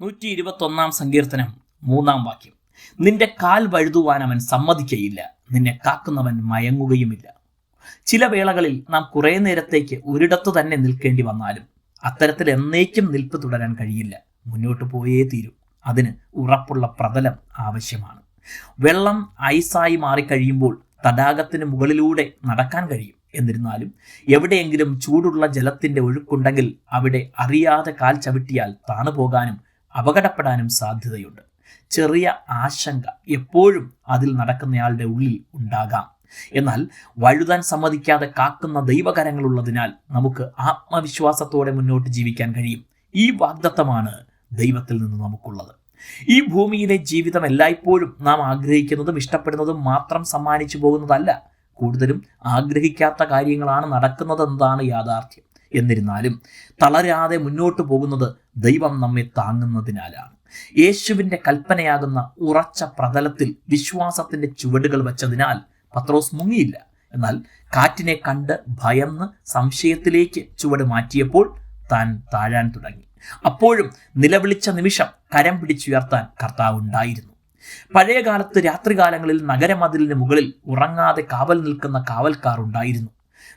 നൂറ്റി ഇരുപത്തൊന്നാം സങ്കീർത്തനം മൂന്നാം വാക്യം. നിന്റെ കാൽ വഴുതുവാൻ അവൻ സമ്മതിക്കയില്ല. നിന്നെ കാക്കുന്നവൻ മയങ്ങുകയുമില്ല. ചില വേളകളിൽ നാം കുറേ നേരത്തേക്ക് ഒരിടത്തു തന്നെ നിൽക്കേണ്ടി വന്നാലും അത്തരത്തിൽ എന്നേക്കും നിൽപ്പ് തുടരാൻ കഴിയില്ല. മുന്നോട്ട് പോയേ തീരൂ. അതിന് ഉറപ്പുള്ള പ്രതലം ആവശ്യമാണ്. വെള്ളം ഐസായി മാറിക്കഴിയുമ്പോൾ തടാകത്തിന് മുകളിലൂടെ നടക്കാൻ കഴിയും. എന്നിരുന്നാലും എവിടെയെങ്കിലും ചൂടുള്ള ജലത്തിന്റെ ഒഴുക്കുണ്ടെങ്കിൽ അവിടെ അറിയാതെ കാൽ ചവിട്ടിയാൽ താണു പോകാനും അപകടപ്പെടാനും സാധ്യതയുണ്ട്. ചെറിയ ആശങ്ക എപ്പോഴും അതിൽ നടക്കുന്നയാളുടെ ഉള്ളിൽ ഉണ്ടാകാം. എന്നാൽ വഴുതാൻ സമ്മതിക്കാതെ കാക്കുന്ന ദൈവകരങ്ങളുള്ളതിനാൽ നമുക്ക് ആത്മവിശ്വാസത്തോടെ മുന്നോട്ട് ജീവിക്കാൻ കഴിയും. ഈ വാഗ്ദത്തമാണ് ദൈവത്തിൽ നിന്ന് നമുക്കുള്ളത്. ഈ ഭൂമിയിലെ ജീവിതം എല്ലായ്പ്പോഴും നാം ആഗ്രഹിക്കുന്നതും ഇഷ്ടപ്പെടുന്നതും മാത്രം സമ്മാനിച്ചു പോകുന്നതല്ല കൂടുതലും ആഗ്രഹിക്കാത്ത കാര്യങ്ങളാണ് നടക്കുന്നതെന്നതാണ് യാഥാർത്ഥ്യം. എന്നിരുന്നാലും തളരാതെ മുന്നോട്ട് പോകുന്നത് ദൈവം നമ്മെ താങ്ങുന്നതിനാലാണ്. യേശുവിന്റെ കൽപ്പനയാകുന്ന ഉറച്ച പ്രതലത്തിൽ വിശ്വാസത്തിന്റെ ചുവടുകൾ വെച്ചതിനാൽ പത്രോസ് മുങ്ങിയില്ല. എന്നാൽ കാറ്റിനെ കണ്ട് ഭയന്ന് സംശയത്തിലേക്ക് ചുവട് മാറ്റിയപ്പോൾ താൻ താഴാൻ തുടങ്ങി. അപ്പോഴും നിലവിളിച്ച നിമിഷം കരം പിടിച്ചുയർത്താൻ കർത്താവ് ഉണ്ടായിരുന്നു. പഴയ കാലത്ത് രാത്രികാലങ്ങളിൽ നഗരമതിലിന് മുകളിൽ ഉറങ്ങാതെ കാവൽ നിൽക്കുന്ന കാവൽക്കാർ ഉണ്ടായിരുന്നു.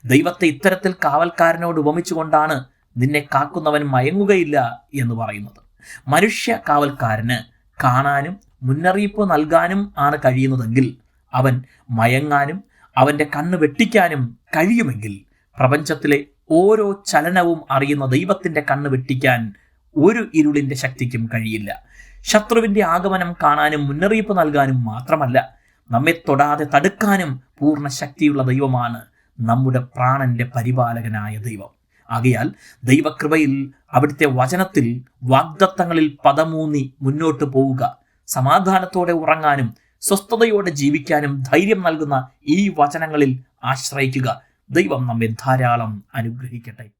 ദൈവത്തെ ഇത്തരത്തിൽ കാവൽക്കാരനോട് ഉപമിച്ചുകൊണ്ടാണ് നിന്നെ കാക്കുന്നവൻ മയങ്ങുകയില്ല എന്ന് പറയുന്നത്. മനുഷ്യ കാവൽക്കാരന് കാണാനും മുന്നറിയിപ്പ് നൽകാനും ആണ് കഴിയുന്നതെങ്കിൽ അവൻ മയങ്ങാനും അവന്റെ കണ്ണ് വെട്ടിക്കാനും കഴിയുമെങ്കിൽ പ്രപഞ്ചത്തിലെ ഓരോ ചലനവും അറിയുന്ന ദൈവത്തിന്റെ കണ്ണ് വെട്ടിക്കാൻ ഒരു ഇരുളിന്റെ ശക്തിക്കും കഴിയില്ല. ശത്രുവിന്റെ ആഗമനം കാണാനും മുന്നറിയിപ്പ് നൽകാനും മാത്രമല്ല നമ്മെ തൊടാതെ തടുക്കാനും പൂർണ ശക്തിയുള്ള ദൈവമാണ് നമ്മുടെ പ്രാണന്റെ പരിപാലകനായ ദൈവം. ആകയാൽ ദൈവകൃപയിൽ അവിടുത്തെ വചനത്തിൽ വാഗ്ദത്തങ്ങളിൽ പദമൂന്നി മുന്നോട്ട് പോവുക. സമാധാനത്തോടെ ഉറങ്ങാനും സ്വസ്ഥതയോടെ ജീവിക്കാനും ധൈര്യം നൽകുന്ന ഈ വചനങ്ങളിൽ ആശ്രയിക്കുക. ദൈവം നമ്മെ ധാരാളം അനുഗ്രഹിക്കട്ടെ.